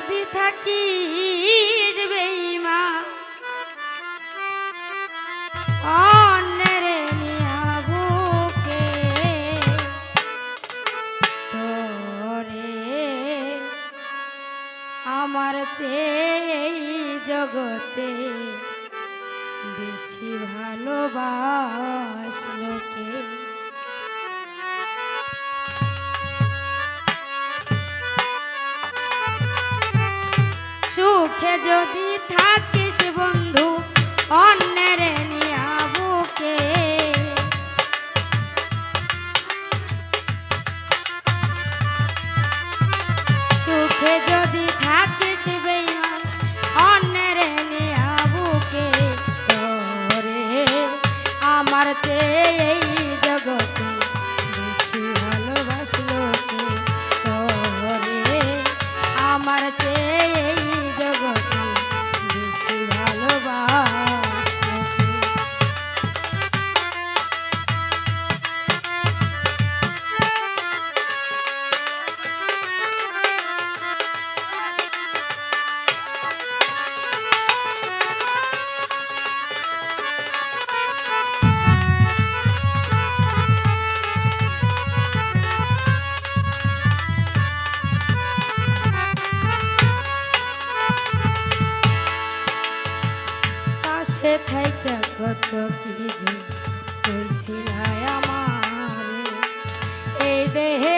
যদি থাকিস বেইমা তোরে আমার চেয়ে জগতে বেশি ভালোবাসলোকে সুখে যদি থাইকা কত কি যে কইছিলাই আমার? এই দেহে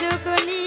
সরলতার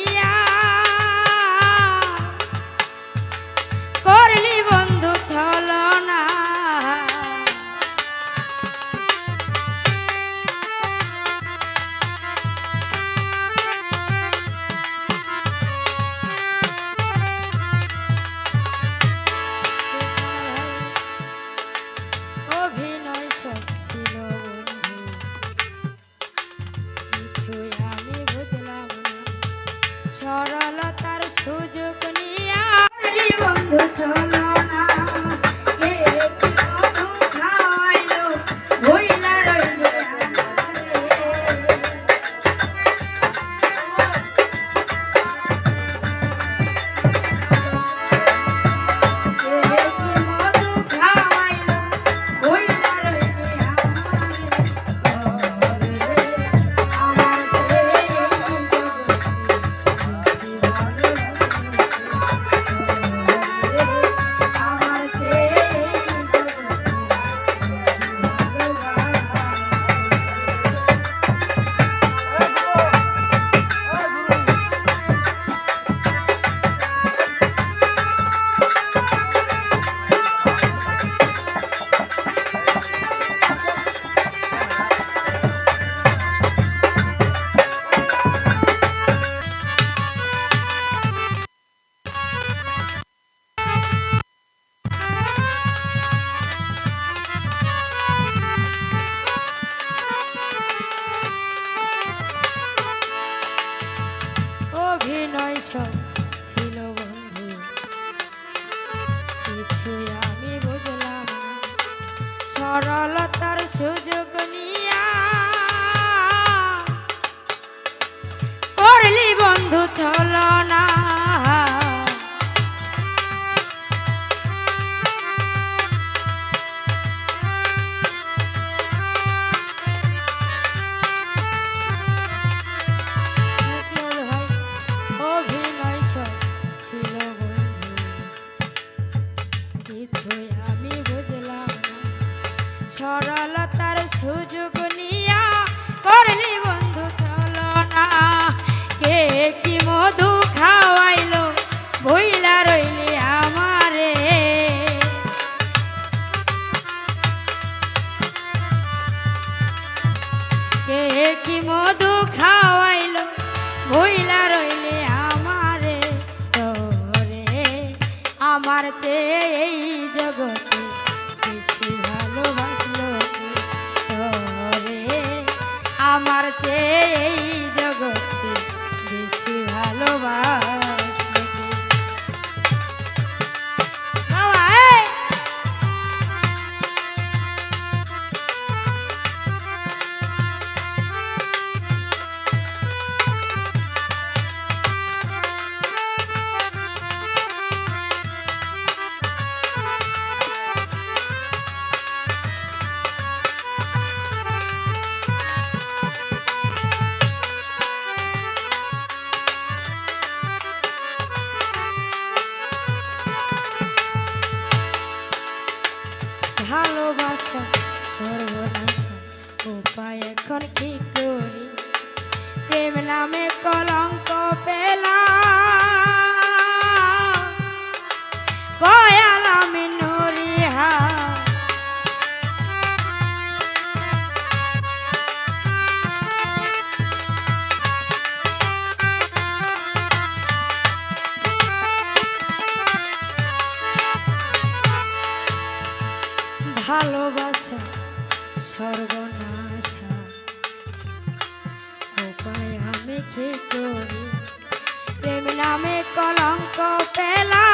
আমার চেয়ে এই জগতে বেশি ভালোবাসলো? তোরে আমার চেয়ে এই ভালোবাসা সর্বনাশা। উপায় এখন কি করি? প্রেম নামে কলঙ্ক পেলাম। আমি করি প্রেম নামে কলঙ্ক পেলা